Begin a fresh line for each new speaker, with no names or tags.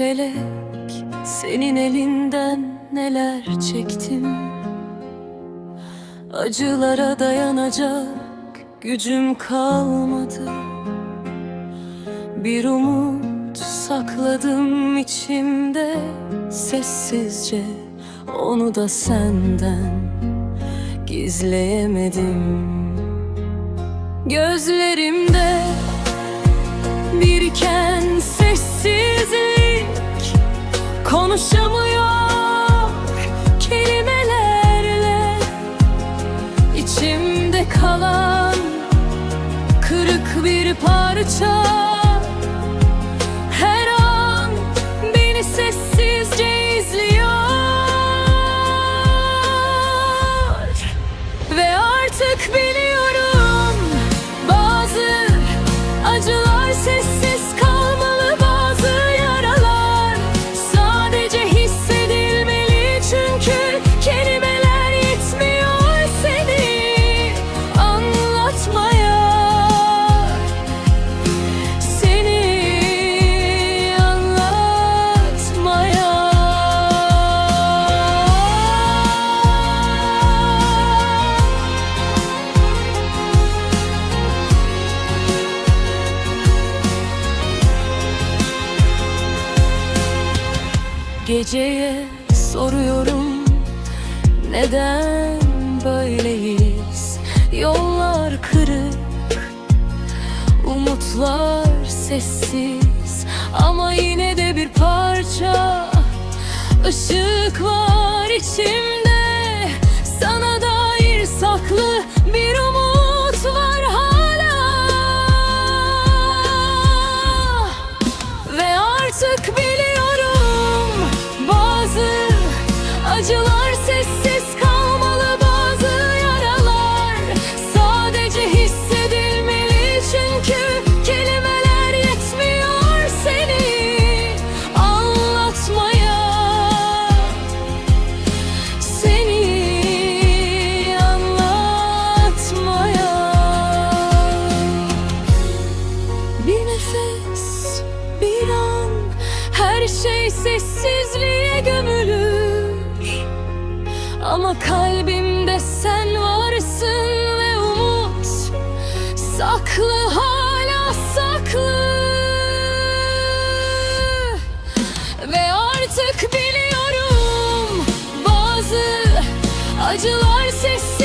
melek Senin elinden neler çektim? Acılara dayanacak gücüm kalmadı. Bir umut sakladım içimde Sessizce onu da senden gizleyemedim. Gözlerimde kalan kırık bir parça Geceye soruyorum neden böyleyiz? Yollar kırık Umutlar sessiz Ama yine de bir parça ışık var içimde. Sana dair saklı Her şey sessizliğe gömülür. Ama kalbimde sen varsın ve umut Saklı hala saklı. Ve artık biliyorum Bazı acılar sessiz